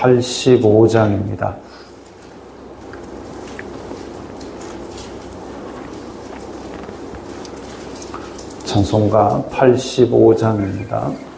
85장입니다. 찬송가 85장입니다.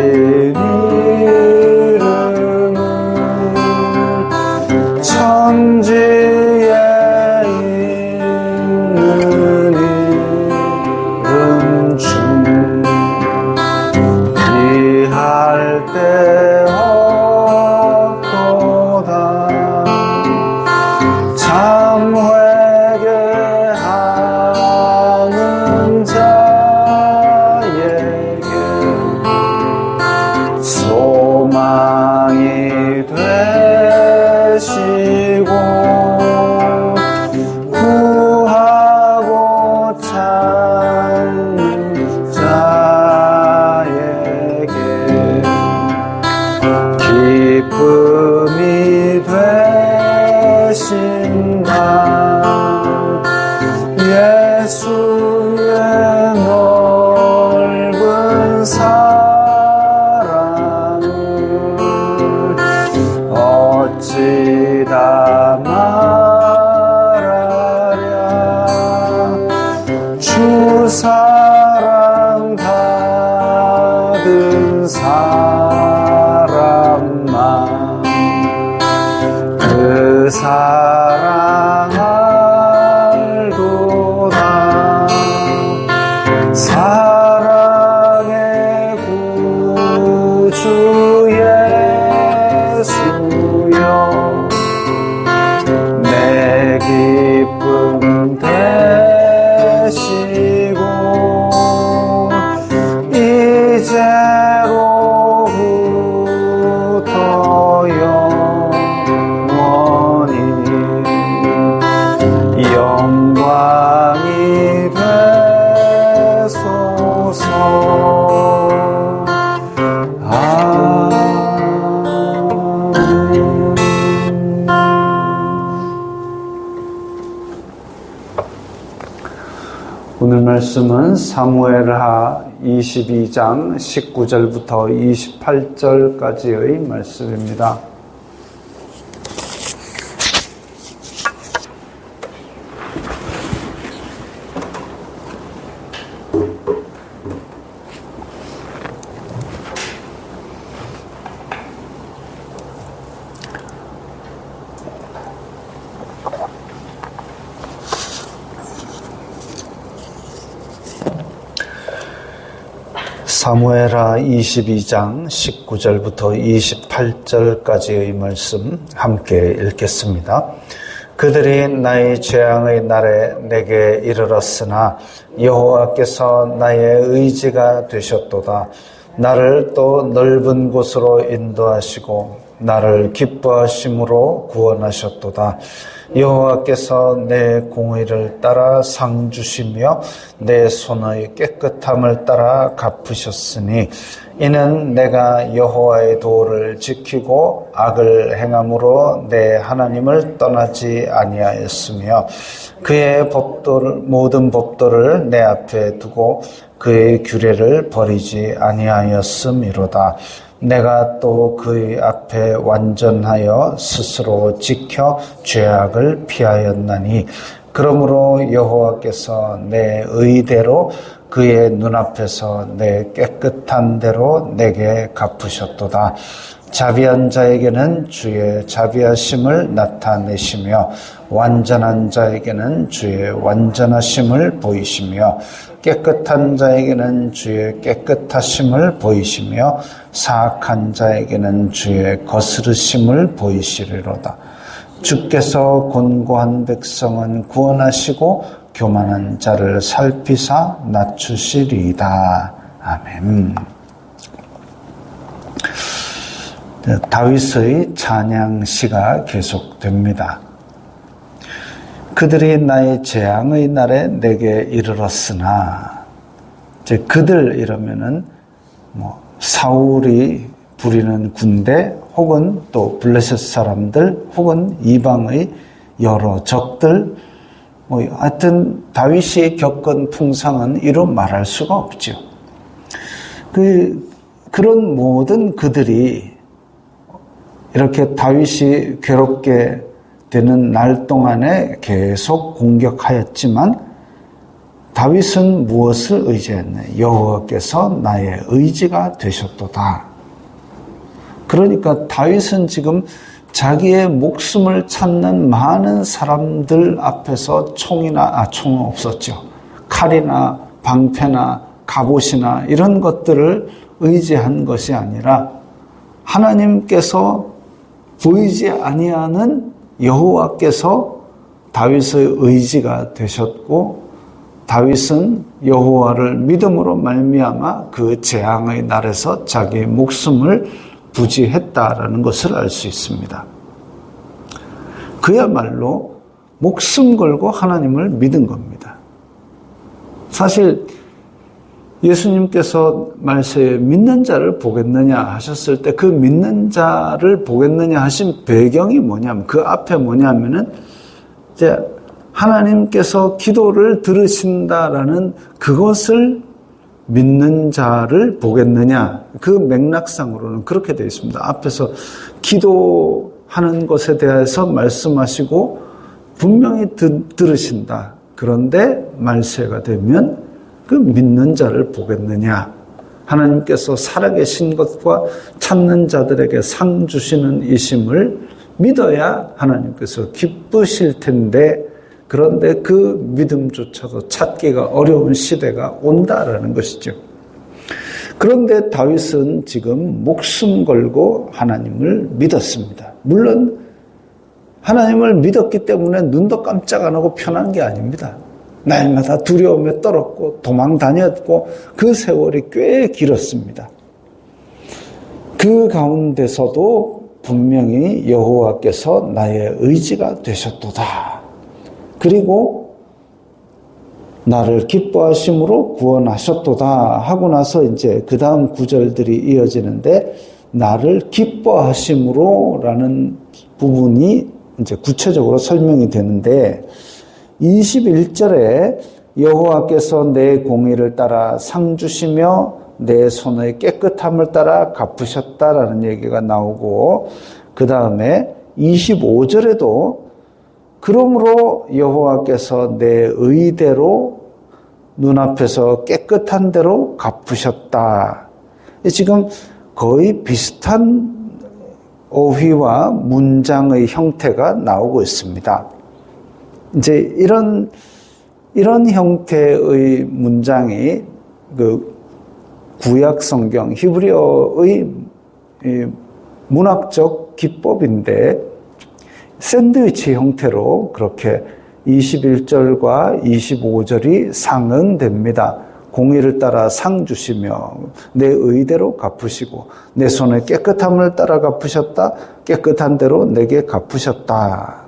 귀 오늘 말씀은 사무엘하 22장 19절부터 28절까지의 말씀입니다. 사무에라 22장 19절부터 28절까지의 말씀 함께 읽겠습니다. 그들이 나의 재앙의 날에 내게 이르렀으나 여호와께서 나의 의지가 되셨도다. 나를 또 넓은 곳으로 인도하시고 나를 기뻐하심으로 구원하셨도다. 여호와께서 내 공의를 따라 상 주시며 내 손의 깨끗함을 따라 갚으셨으니 이는 내가 여호와의 도를 지키고 악을 행함으로 내 하나님을 떠나지 아니하였으며 그의 법도를 모든 법도를 내 앞에 두고 그의 규례를 버리지 아니하였음이로다. 내가 또 그의 앞에 완전하여 스스로 지켜 죄악을 피하였나니 그러므로 여호와께서 내 의대로 그의 눈앞에서 내 깨끗한 대로 내게 갚으셨도다. 자비한 자에게는 주의 자비하심을 나타내시며 완전한 자에게는 주의 완전하심을 보이시며 깨끗한 자에게는 주의 깨끗하심을 보이시며 사악한 자에게는 주의 거스르심을 보이시리로다. 주께서 곤고한 백성은 구원하시고 교만한 자를 살피사 낮추시리이다. 아멘. 네, 다윗의 찬양시가 계속됩니다. 그들이 나의 재앙의 날에 내게 이르렀으나 이제 그들 이러면은 뭐 사울이 부리는 군대 혹은 또 블레셋 사람들 혹은 이방의 여러 적들 뭐 하여튼 다윗이 겪은 풍상은 이로 말할 수가 없죠. 그 그런 모든 그들이 이렇게 다윗이 괴롭게 되는 날 동안에 계속 공격하였지만 다윗은 무엇을 의지했냐? 여호와께서 나의 의지가 되셨도다. 그러니까 다윗은 지금 자기의 목숨을 찾는 많은 사람들 앞에서 총이나 아 총은 없었죠. 칼이나 방패나 갑옷이나 이런 것들을 의지한 것이 아니라 하나님께서 보이지 아니하는 여호와께서 다윗의 의지가 되셨고 다윗은 여호와를 믿음으로 말미암아 그 재앙의 날에서 자기의 목숨을 부지했다라는 것을 알 수 있습니다. 그야말로 목숨 걸고 하나님을 믿은 겁니다. 사실 예수님께서 말세에 믿는 자를 보겠느냐 하셨을 때 그 믿는 자를 보겠느냐 하신 배경이 뭐냐면 그 앞에 뭐냐면은 이제 하나님께서 기도를 들으신다라는 그것을 믿는 자를 보겠느냐 그 맥락상으로는 그렇게 되어 있습니다. 앞에서 기도하는 것에 대해서 말씀하시고 분명히 들으신다. 그런데 말세가 되면 그 믿는 자를 보겠느냐? 하나님께서 살아계신 것과 찾는 자들에게 상 주시는 이심을 믿어야 하나님께서 기쁘실 텐데 그런데 그 믿음조차도 찾기가 어려운 시대가 온다라는 것이죠. 그런데 다윗은 지금 목숨 걸고 하나님을 믿었습니다. 물론 하나님을 믿었기 때문에 눈도 깜짝 안 하고 편한 게 아닙니다. 날마다 두려움에 떨었고 도망 다녔고 그 세월이 꽤 길었습니다. 그 가운데서도 분명히 여호와께서 나의 의지가 되셨도다. 그리고 나를 기뻐하심으로 구원하셨도다 하고 나서 이제 그 다음 구절들이 이어지는데 나를 기뻐하심으로라는 부분이 이제 구체적으로 설명이 되는데 21절에 여호와께서 내 공의를 따라 상 주시며 내 손의 깨끗함을 따라 갚으셨다라는 얘기가 나오고 그 다음에 25절에도 그러므로 여호와께서 내 의대로 눈앞에서 깨끗한 대로 갚으셨다. 지금 거의 비슷한 어휘와 문장의 형태가 나오고 있습니다. 이제 이런 이런 형태의 문장이 그 구약 성경 히브리어의 이 문학적 기법인데 샌드위치 형태로 그렇게 21절과 25절이 상응됩니다. 공의를 따라 상 주시며 내 의대로 갚으시고 내 손의 깨끗함을 따라 갚으셨다. 깨끗한 대로 내게 갚으셨다.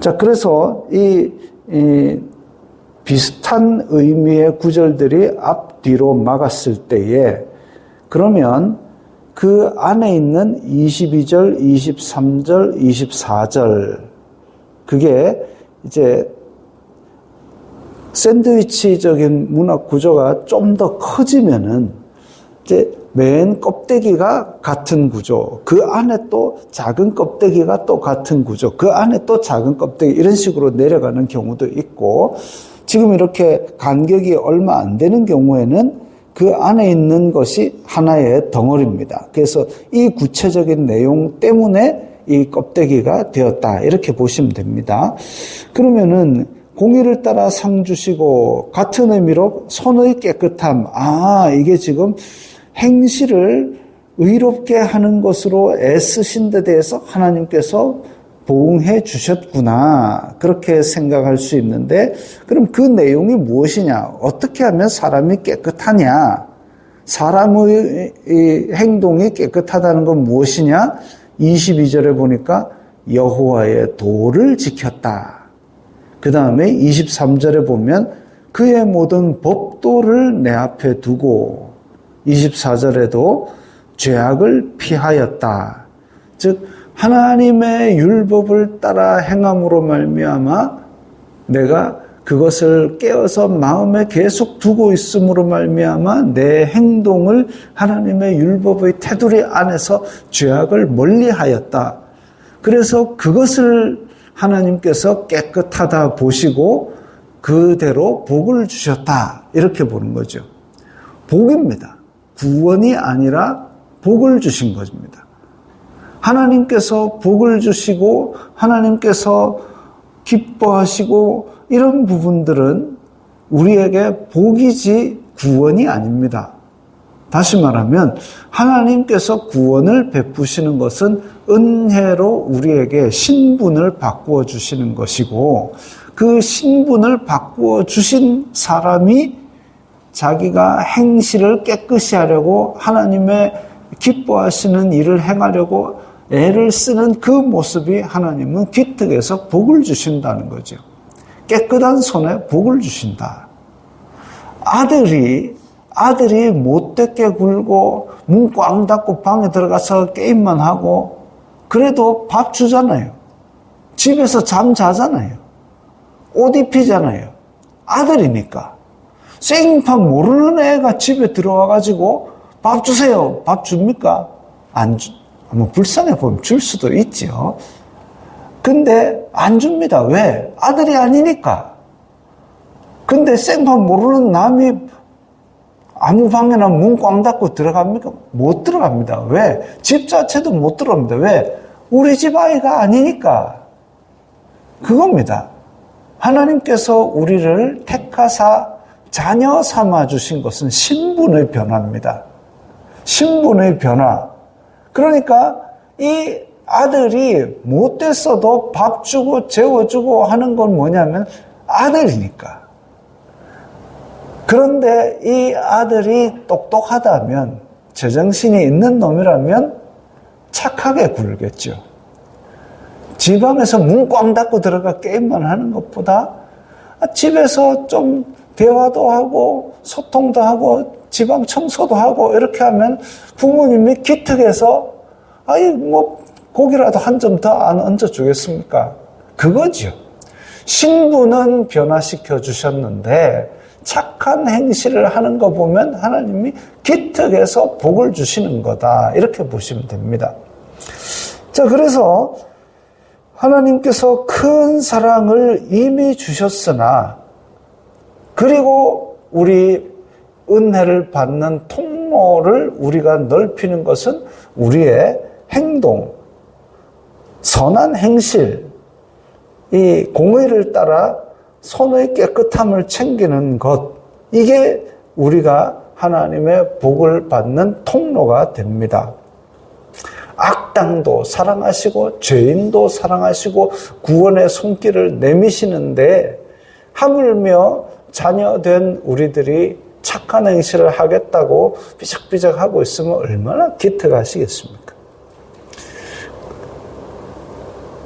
자, 그래서 이, 이 비슷한 의미의 구절들이 앞뒤로 막았을 때에 그러면 그 안에 있는 22절, 23절, 24절 그게 이제 샌드위치적인 문학 구조가 좀 더 커지면은 이제 맨 껍데기가 같은 구조, 그 안에 또 작은 껍데기가 또 같은 구조, 그 안에 또 작은 껍데기 이런 식으로 내려가는 경우도 있고 지금 이렇게 간격이 얼마 안 되는 경우에는 그 안에 있는 것이 하나의 덩어리입니다. 그래서 이 구체적인 내용 때문에 이 껍데기가 되었다. 이렇게 보시면 됩니다. 그러면은 공의를 따라 상 주시고 같은 의미로 손의 깨끗함. 아, 이게 지금 행실을 의롭게 하는 것으로 애쓰신 데 대해서 하나님께서 보응해 주셨구나. 그렇게 생각할 수 있는데, 그럼 그 내용이 무엇이냐? 어떻게 하면 사람이 깨끗하냐? 사람의 행동이 깨끗하다는 건 무엇이냐? 22절에 보니까 여호와의 도를 지켰다. 그 다음에 23절에 보면 그의 모든 법도를 내 앞에 두고 24절에도 죄악을 피하였다. 즉 하나님의 율법을 따라 행함으로 말미암아 내가 그것을 깨어서 마음에 계속 두고 있음으로 말미암아 내 행동을 하나님의 율법의 테두리 안에서 죄악을 멀리하였다. 그래서 그것을 하나님께서 깨끗하다 보시고 그대로 복을 주셨다. 이렇게 보는 거죠. 복입니다. 구원이 아니라 복을 주신 것입니다. 하나님께서 복을 주시고 하나님께서 기뻐하시고 이런 부분들은 우리에게 복이지 구원이 아닙니다. 다시 말하면 하나님께서 구원을 베푸시는 것은 은혜로 우리에게 신분을 바꾸어 주시는 것이고 그 신분을 바꾸어 주신 사람이 자기가 행실을 깨끗이 하려고 하나님의 기뻐하시는 일을 행하려고 애를 쓰는 그 모습이 하나님은 기특해서 복을 주신다는 거죠. 깨끗한 손에 복을 주신다. 아들이 아들이 못되게 굴고 문 꽝 닫고 방에 들어가서 게임만 하고 그래도 밥 주잖아요. 집에서 잠 자잖아요. 옷 입히잖아요. 아들이니까. 생판 모르는 애가 집에 들어와가지고 밥 주세요. 밥 줍니까? 안 주, 뭐 불쌍해 보면 줄 수도 있죠. 근데 안 줍니다. 왜? 아들이 아니니까. 근데 생판 모르는 남이 아무 방에나 문 꽝 닫고 들어갑니까? 못 들어갑니다. 왜? 집 자체도 못 들어갑니다. 왜? 우리 집 아이가 아니니까. 그겁니다. 하나님께서 우리를 택하사 자녀 삼아 주신 것은 신분의 변화입니다. 신분의 변화. 그러니까 이 아들이 못 됐어도 밥 주고 재워주고 하는 건 뭐냐면 아들이니까. 그런데 이 아들이 똑똑하다면, 제정신이 있는 놈이라면 착하게 굴겠죠. 집안에서 문 꽝 닫고 들어가 게임만 하는 것보다 집에서 좀 대화도 하고 소통도 하고 지방 청소도 하고 이렇게 하면 부모님이 기특해서 아이 뭐 고기라도 한 점 더 안 얹어 주겠습니까? 그거죠. 신분은 변화시켜 주셨는데 착한 행실을 하는 거 보면 하나님이 기특해서 복을 주시는 거다. 이렇게 보시면 됩니다. 자, 그래서 하나님께서 큰 사랑을 이미 주셨으나 그리고 우리 은혜를 받는 통로를 우리가 넓히는 것은 우리의 행동, 선한 행실, 이 공의를 따라 손의 깨끗함을 챙기는 것, 이게 우리가 하나님의 복을 받는 통로가 됩니다. 악당도 사랑하시고 죄인도 사랑하시고 구원의 손길을 내미시는데 하물며 자녀된 우리들이 착한 행실을 하겠다고 삐작삐작 하고 있으면 얼마나 기특하시겠습니까?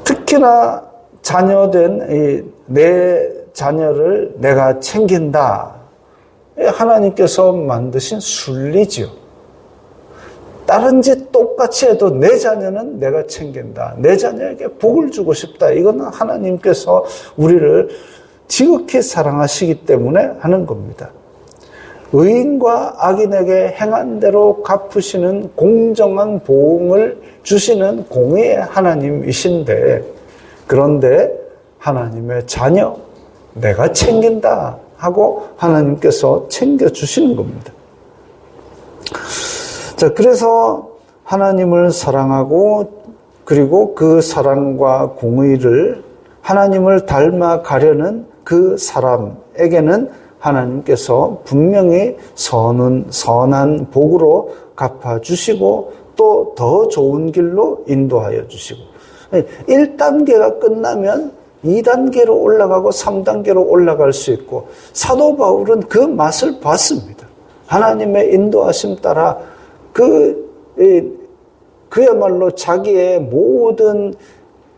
특히나 자녀된 내 자녀를 내가 챙긴다. 하나님께서 만드신 순리지요. 다른 짓 똑같이 해도 내 자녀는 내가 챙긴다. 내 자녀에게 복을 주고 싶다. 이거는 하나님께서 우리를 지극히 사랑하시기 때문에 하는 겁니다. 의인과 악인에게 행한 대로 갚으시는 공정한 보응을 주시는 공의의 하나님이신데, 그런데 하나님의 자녀, 내가 챙긴다 하고 하나님께서 챙겨주시는 겁니다. 자, 그래서 하나님을 사랑하고 그리고 그 사랑과 공의를 하나님을 닮아가려는 그 사람에게는 하나님께서 분명히 선은 선한 복으로 갚아 주시고 또 더 좋은 길로 인도하여 주시고 1단계가 끝나면 2단계로 올라가고 3단계로 올라갈 수 있고 사도 바울은 그 맛을 봤습니다. 하나님의 인도하심 따라 그 그야말로 자기의 모든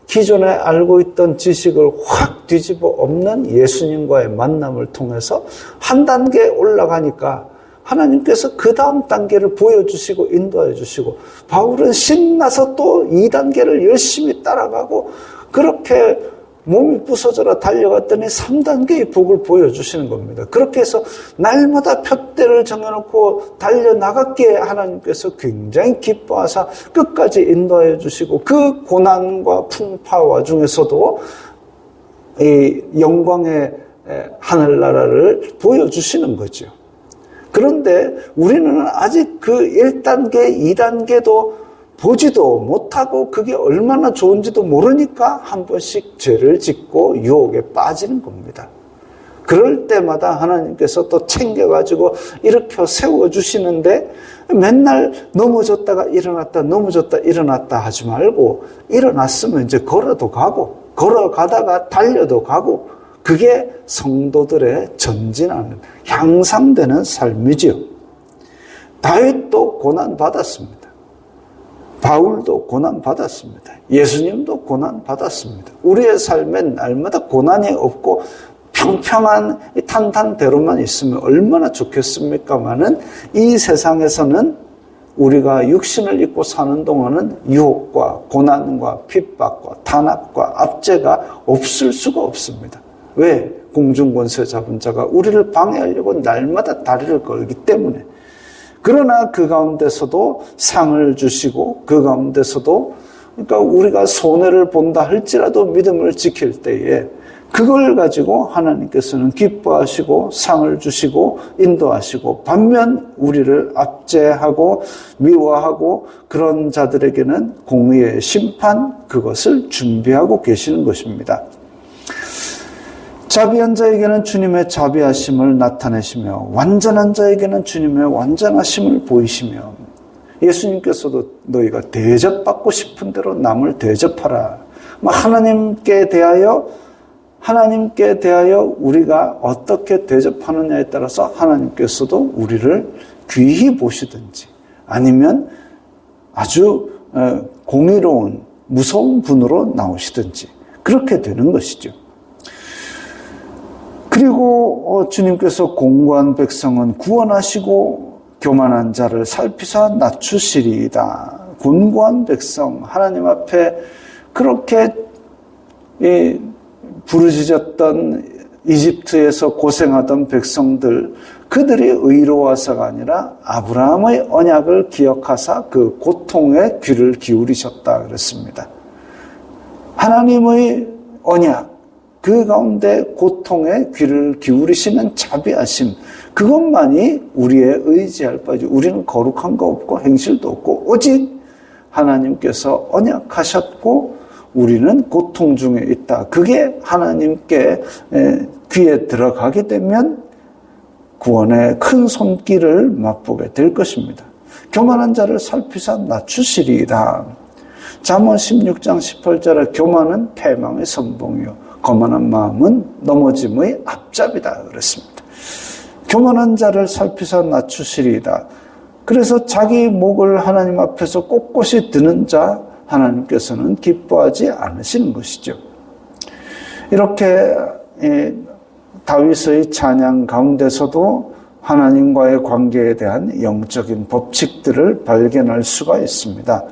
기존에 알고 있던 지식을 확 뒤집어 엎는 예수님과의 만남을 통해서 한 단계 올라가니까 하나님께서 그 다음 단계를 보여주시고 인도해 주시고 바울은 신나서 또 2단계를 열심히 따라가고 그렇게 몸이 부서져라 달려갔더니 3단계의 복을 보여주시는 겁니다. 그렇게 해서 날마다 표대를 정해놓고 달려나갔기에 하나님께서 굉장히 기뻐하사 끝까지 인도해 주시고 그 고난과 풍파 와 중에서도 이 영광의 하늘나라를 보여주시는 거죠. 그런데 우리는 아직 그 1단계, 2단계도 보지도 못하고 그게 얼마나 좋은지도 모르니까 한 번씩 죄를 짓고 유혹에 빠지는 겁니다. 그럴 때마다 하나님께서 또 챙겨가지고 일으켜 세워주시는데 맨날 넘어졌다가 일어났다, 넘어졌다, 일어났다 하지 말고 일어났으면 이제 걸어도 가고 걸어가다가 달려도 가고 그게 성도들의 전진하는 향상되는 삶이지요. 다윗도 고난 받았습니다. 바울도 고난 받았습니다. 예수님도 고난 받았습니다. 우리의 삶에 날마다 고난이 없고 평평한 탄탄대로만 있으면 얼마나 좋겠습니까마는 이 세상에서는 우리가 육신을 입고 사는 동안은 유혹과 고난과 핍박과 탄압과 압제가 없을 수가 없습니다. 왜? 공중권세 잡은 자가 우리를 방해하려고 날마다 다리를 걸기 때문에 그러나 그 가운데서도 상을 주시고 그 가운데서도 그러니까 우리가 손해를 본다 할지라도 믿음을 지킬 때에 그걸 가지고 하나님께서는 기뻐하시고 상을 주시고 인도하시고 반면 우리를 압제하고 미워하고 그런 자들에게는 공의의 심판 그것을 준비하고 계시는 것입니다. 자비한 자에게는 주님의 자비하심을 나타내시며 완전한 자에게는 주님의 완전하심을 보이시며 예수님께서도 너희가 대접받고 싶은 대로 남을 대접하라. 뭐 하나님께 대하여 하나님께 대하여 우리가 어떻게 대접하느냐에 따라서 하나님께서도 우리를 귀히 보시든지 아니면 아주 어, 공의로운 무서운 분으로 나오시든지 그렇게 되는 것이죠. 그리고 어, 주님께서 공고한 백성은 구원하시고 교만한 자를 살피사 낮추시리이다. 곤고한 백성 하나님 앞에 그렇게 부르짖었던 이집트에서 고생하던 백성들 그들이 의로워서가 아니라 아브라함의 언약을 기억하사 그 고통에 귀를 기울이셨다 그랬습니다. 하나님의 언약 그 가운데 고통에 귀를 기울이시는 자비하심 그것만이 우리의 의지할 바지 우리는 거룩한 거 없고 행실도 없고 오직 하나님께서 언약하셨고 우리는 고통 중에 있다. 그게 하나님께 귀에 들어가게 되면 구원의 큰 손길을 맛보게 될 것입니다. 교만한 자를 살피사 낮추시리이다. 잠언 16장 18절에 교만은 패망의 선봉이요 거만한 마음은 넘어짐의 앞잡이다 그랬습니다. 교만한 자를 살피사 낮추시리이다. 그래서 자기 목을 하나님 앞에서 꼿꼿이 드는 자 하나님께서는 기뻐하지 않으시는 것이죠. 이렇게 다윗의 찬양 가운데서도 하나님과의 관계에 대한 영적인 법칙들을 발견할 수가 있습니다.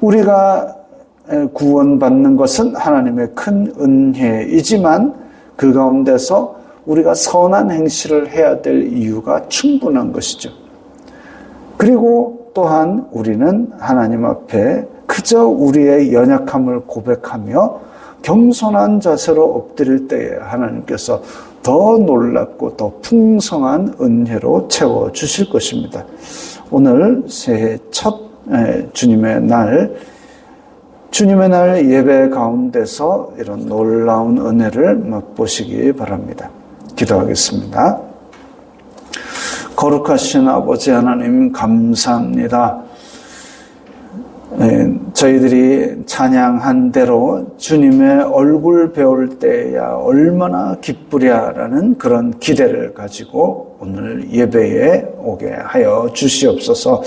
우리가 구원받는 것은 하나님의 큰 은혜이지만 그 가운데서 우리가 선한 행실을 해야 될 이유가 충분한 것이죠. 그리고 또한 우리는 하나님 앞에 그저 우리의 연약함을 고백하며 겸손한 자세로 엎드릴 때에 하나님께서 더 놀랍고 더 풍성한 은혜로 채워 주실 것입니다. 오늘 새해 첫 주님의 날, 주님의 날 예배 가운데서 이런 놀라운 은혜를 맛보시기 바랍니다. 기도하겠습니다. 거룩하신 아버지 하나님 감사합니다. 저희들이 찬양한 대로 주님의 얼굴 배울 때야 얼마나 기쁘랴라는 그런 기대를 가지고 오늘 예배에 오게 하여 주시옵소서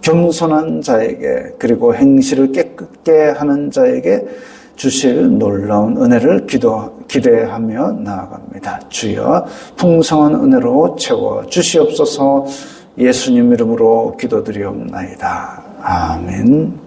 겸손한 자에게 그리고 행실을 깨끗게 하는 자에게 주실 놀라운 은혜를 기도, 기대하며 나아갑니다. 주여 풍성한 은혜로 채워 주시옵소서 예수님 이름으로 기도드리옵나이다. 아멘.